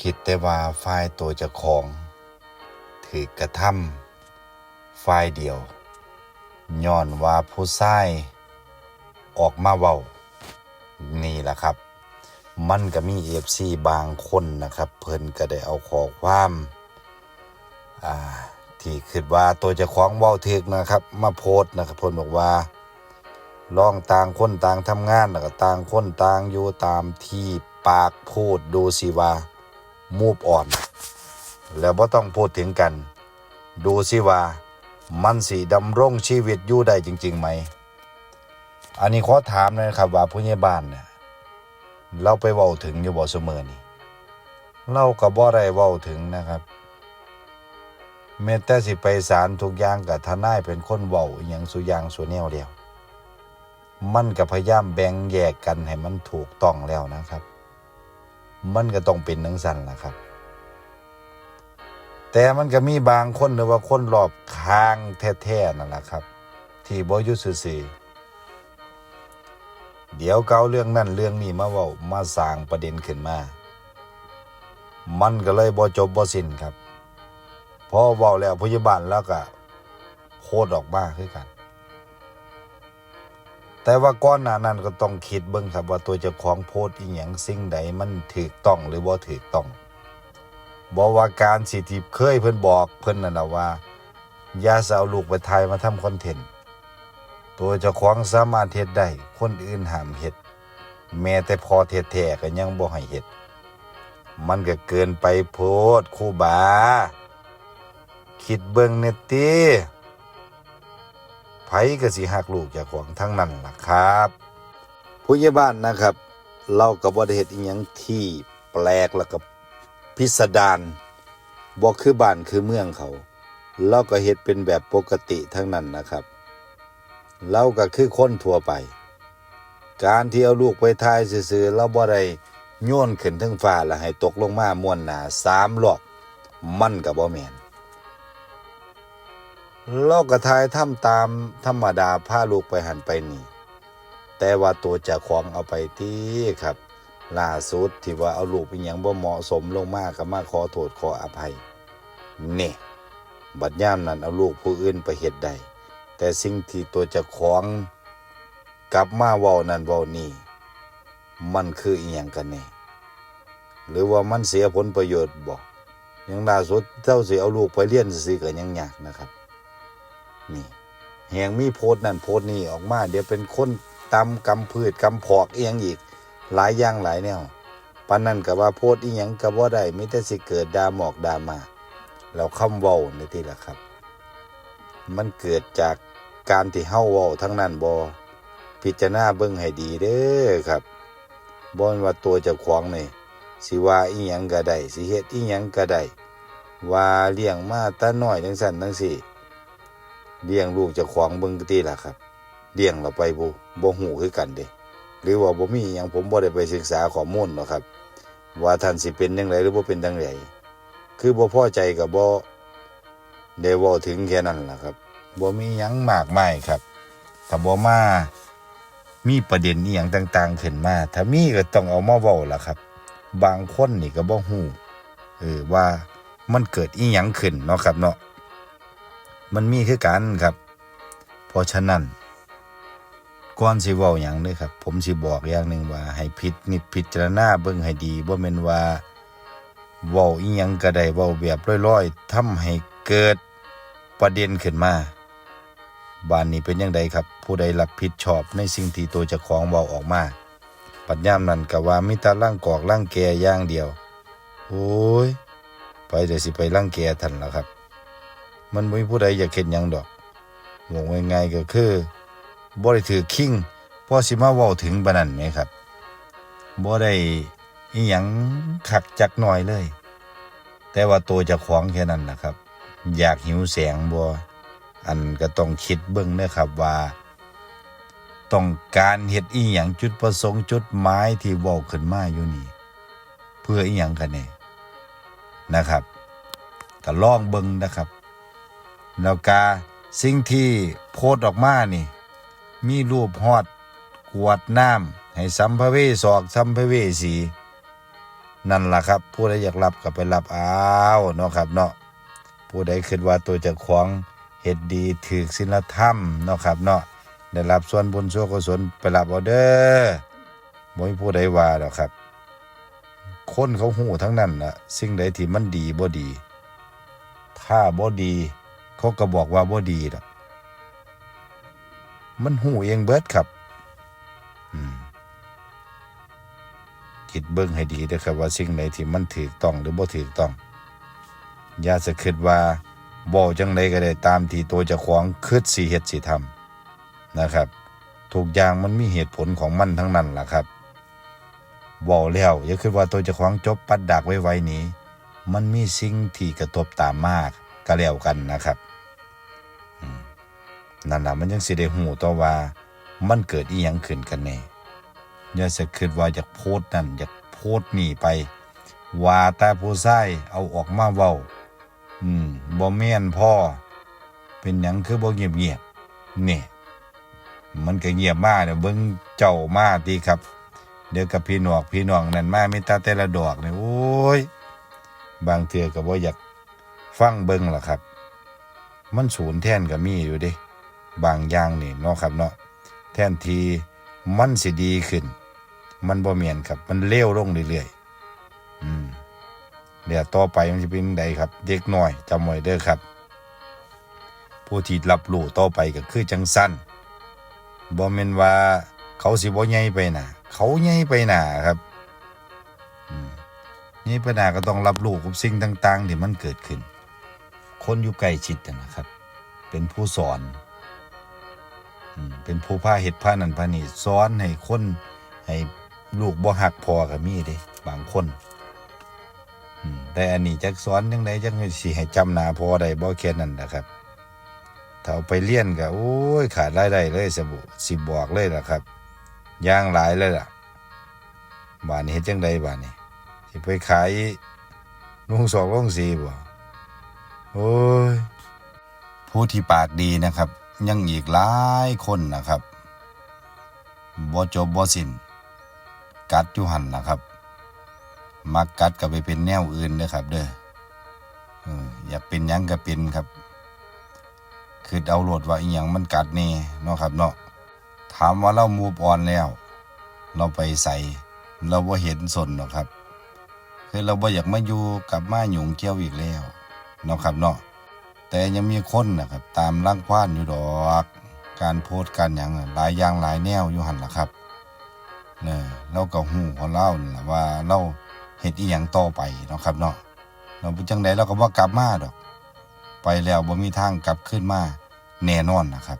คิดแต่ว่าฝ่ายตัวเจ้าของ ถือกระทำฝ่ายเดียวย้อนว่าผู้ชายออกมาเว้า นี่แหละครับ มันก็มีเอฟซีบางคนนะครับ เพิ่นก็ได้เอาข้อความอ่าที่คิดว่าตัวเจ้าของเว้าถึกนะครับ มาโพสต์นะครับเพิ่นบอกว่าลองต่างคนต่างทำงานแล้วก็ต่างคนต่างอยู่ตามที่ปากพูดดูสิว่า มูฟอ่อน แล้วบ่ต้องพูดถึงกัน ดูสิว่า มันสิดำรงชีวิตอยู่ได้จริงๆไหม อันนี้ขอถามนอยนะครับว่าผู้ใหญ่บ้านเนี่ยเราไปเว้าถึงอยู่บ่เสมอนี่เราก็บ่ได้เว้าถึงนะครับแม้แต่สิไปศาลทุกอย่างกับทนายเป็นคนเว้าอหย่างสุอย่างสุแนวเดียว มันก็พยายามแบ่งแยกกันให้มันถูกต้องแล้วนะครับ มันก็ต้องเป็นนังสันล่ะครับ แต่มันก็มีบางคนหรือว่าคนรอบข้างแท้ๆนั่นแหละครับ ที่บ่อยู่ซื่อๆเดี๋ยวเกาเรื่องนั้นเรื่องนี้มาเว้ามาสร้างประเด็นขึ้นมา มันก็เลยบ่จบบ่สิ้นครับพอเว้าแล้วพยาบาลแล้วก็โพดออกมาคือกัน แต่ว่าก้อนหน้านั้นก็ต้องคิดเบิ่งครับว่าตัวเจ้าของโพสต์อีหยังสิ่งใดมันถูกต้องหรือบ่ถูกต้องบอกว่าการสิที่เคยเพิ่นบอกเพิ่นนั่นน่ะว่าอย่าสเอาลูกไปถ่ายมาทำคอนเทนต์ตัวเจ้าของสามารถเฮ็ดได้คนอื่นห้ามเฮ็ดแม้แต่พอแท้ๆก็ยังบ่ให้เฮ็ดมันก็เกินไปโพดครูบาคิดเบิ่งเนติ ไผก็สิหักลูกจากของทั้งนั้นล่ะครับผู้ใหญ่บ้านนะครับ เราก็บ่ได้เฮ็ดอีหยังที่แปลกแล้วก็พิสดารบ่คือบ้านคือเมืองเขาเราก็เฮ็ดเป็นแบบปกติทั้งนั้นนะครับเราก็คือคนทั่วไป การที่เอาลูกไปทายซื่อๆเราบ่ได้โยนขึ้นถึงฟ้าแล้วให้ตกลงมาม่วนหนาสามรอบมันก็บ่แม่น เราก็ทายทำตามธรรมดาพาลูกไปหันไปนี่ แต่ว่าตัวเจ้าของเอาไปที่ครับล่าสุดที่ว่าเอาลูกเป็นอย่างบ่เหมาะสมลงมากก็มาขอโทษขออภัยเนี่ยบัดย่ามนั้นเอาลูกผู้อื่นไปเฮ็ดได้แต่สิ่งที่ตัวเจ้าของกลับมาเว้านั่นเว้านี่มันคืออีหยังกันแน่หรือว่ามันเสียผลประโยชน์บ่อย่างล่าสุดเจ้าสิเอาลูกไปเรียนซื่อๆก็ยังยากนะครับ นี่แหงมีโพสต์นั่นโพสต์นี่ออกมา เดี๋ยวเป็นคนตำกำพืชกำพอกเอียงอีก หลายอย่างหลายแนวปานนั้นก็ว่าโพสต์อีหยังก็บ่ได้มีแต่สิเกิดดาหมอกดามาแล้วคำเว้าในที่ละครับ มันเกิดจากการที่เฮาเว้าทั้งนั้นบ่พิจารณาเบิ่งให้ดีเด้อครับบ่นว่าตัวเจ้าของนี่สิว่าอีหยังก็ได้สิเฮ็ดอีหยังก็ได้ว่าเลี้ยงมาแตาน้อยจังซั่นจังซี่ เลี้ยงลูกจะของเบิ่งติล่ะครับเลี้ยงเราไปบ่บ่ฮู้คือกันเด้หรือว่าบ่มีหยังผมบ่ได้ไปศึกษาข้อมูลเนาะครับ ว่าท่านสิเป็นจังไดหรือบ่เป็นจังไดคือบ่พอใจก็บ่ได้เว้าถึงแค่นั้นล่ะครับบ่มีหยังมากมายครับถ้าบ่มามีประเด็นอีหยังต่าง ๆ ขึ้นมา ถ้ามีก็ต้องเอามาเว้าล่ะครับ บางคนนี่ก็บ่ฮู้เออว่ามันเกิดอีหยังขึ้นเนาะครับเนาะ มันมีคือกันครับ เพราะฉะนั้นก่อนสิเว้าหยังเด้อครับ ผมสิบอกอย่างหนึ่งว่า ให้พิจนิจพิจารณาเบิ่งให้ดีบ่แม่นว่าเว้าอีหยังก็ได้เว้าแบบลอยๆทำให้เกิดประเด็นขึ้นมาบ้านนี้เป็นจังไดครับ ผู้ใดรับผิดชอบในสิ่งที่ตัวเจ้าของเว้าออกมาปัญญามนั้นก็ว่ามีแต่ร่างกอกร่างแกอย่างเดียว โอ้ย ไปเดี๋ยวสิไปร่างแกท่านแล้วครับ มันบ่มีผู้ใดอยากเห็นหยังดอกบอกง่ายๆก็คือบ่ได้ถือคิงพอสิมาเว้าถึงปานนั้นไหมครับบ่ได้อีหยังขักจักหน่อยเลย แต่ว่าตัวจ้าของแค่นั้นนะครับ อยากหิวแสงบ่อันก็ต้องคิดเบิ่งเด้อครับว่า ต้องการเฮ็ดอีหยังจุดประสงค์จุดหมายที่เว้าขึ้นมาอยู่นี่ เพื่ออีหยังกันแน่นะครับก็ลองเบิ่งนะครับ แล้วกาสิ่งที่โพสต์ออกมานี่ มีรูปฮอดกวดน้ำให้สัมภเวสอกสัมภเวสี นั่นล่ะครับ ผู้ใดอยากรับก็ไปรับเอาเนาะครับเนาะผู้ใดคิดว่าตัวจะของเฮ็ดดีถือศีลธรรมเนาะครับเนาะได้รับส่วนบุญส่วนกุศลไปรับเอาเด้อบ่มีผู้ใดว่าดอกครับ คนเขาหูทั้งนั้นนะสิ่งใดที่มันดีบ่ดี ถ้าบ่ดี เขาก็บอกว่าบ่ดีดอกมันหูเองเบิดครับคิดเบิ่งให้ดีเด้อครับ ว่าสิ่งใดที่มันถูกต้องหรือบ่ถูกต้อง อย่าสะคิดว่าบ่จังไดก็ได้ตามที่ตัวเจ้าของคิดสิเฮ็ดสิทำนะครับทุกอย่างมันมีเหตุผลของมันทั้งนั้นล่ะครับเว้าแล้วอย่าคิดว่าตัวเจ้าของจบปัดดักไว้ๆนี้ มันมีสิ่งที่กระทบตามมากก็แล้วกันนะครับ นั่นล่ะมันยังสิได้ฮู้ต่อว่ามันเกิดอีหยังขึ้นกันแน่อย่าสะคิดว่าอยากโพสต์นั่นอยากโพสต์นี่ไป ว่าแต่ผู้ชายเอาออกมาเว้า อืมบ่แม่นพ่อ เป็นหยังคือบ่เงียบๆนี่มันก็เงียบมากเดี๋ยวเบิ่งเจ้ามาติครับ เดี๋ยวกับพี่นอกพี่น้องนั่นมาไมีตาแต่ละดอกนี่โอ้ย บางเทือก็บ่อยากฟังเบิ่งล่ะครับ มันศูนย์แท่นก็มีอยู่ดิ บางอย่างนี่เนาะครับเนาะแทนทีมันสิดีขึ้น มันบ่เมียนครับ มันเลวลงเรื่อยๆอืมเดี๋ยวต่อไปมันจะเป็นใดครับ เด็กน้อยจำไว้เด้อครับ ผู้ที่รับรู้ต่อไปก็คือจังสั้นบ่แม่นว่าเขาสิบ่ใหญ่ไปหนาเขาใหญ่ไปหนาครับอืมใหญ่ไปหนาก็ต้องรับรู้กับสิ่งต่าง ๆ ที่มันเกิดขึ้น คนอยู่ใกล้ชิดนะครับ เป็นผู้สอน เป็นผู้พาเห็ดพานันพานี่สอนให้คนให้ลูกบ่หักพอก็มีเด้บางคนแต่อันนี้จักสอนจังไดจังสิให้จำหนาพอได้บ่แค่นั้นนะครับถ้าเอาไปเลี้ยนก็โอ้ยขาดรายได้เลยสบุสิบอกเลยล่ะครับย่างหลายเลยล่ะบ้านนี้เฮ็ดจังไดบ้านนี้สิไปขายลุงสองลุงสี่บ่โอ้ยผู้ที่ปากดีนะครับ ยังอีกหลายคนนะครับบ่จบบ่สิ้นกัดอยู่หันนะครับ มักกัดก็ไปเป็นแนวอื่นเด้อครับ เด้ออออยากเป็นยังก็เป็นครับ คือเอาโหลดว่าอีหยังมันกัดนี่เนาะครับเนาะถามว่าเรามูฟออนแล้ว เราไปใส่เราบ่เห็นสนหรอกครับ คือเราบ่อยากมาอยู่กับมาหยุงเกี่ยวอีกแล้วเนาะครับเนาะ แต่ยังมีคนนะครับตามร่างควานอยู่ดอก การโพสต์การอย่างหลายอย่างหลายแนวอยู่หันล่ะครับเนี่ยเราก็หูของเรานั่นล่ะว่าเราเห็ดอีหยังต่อไปเนาะครับเนาะเราเป็นจังไดเราก็บ่ากลับมาดอก ไปแล้วบ่มีทางกลับขึ้นมาแน่นอนนะครับ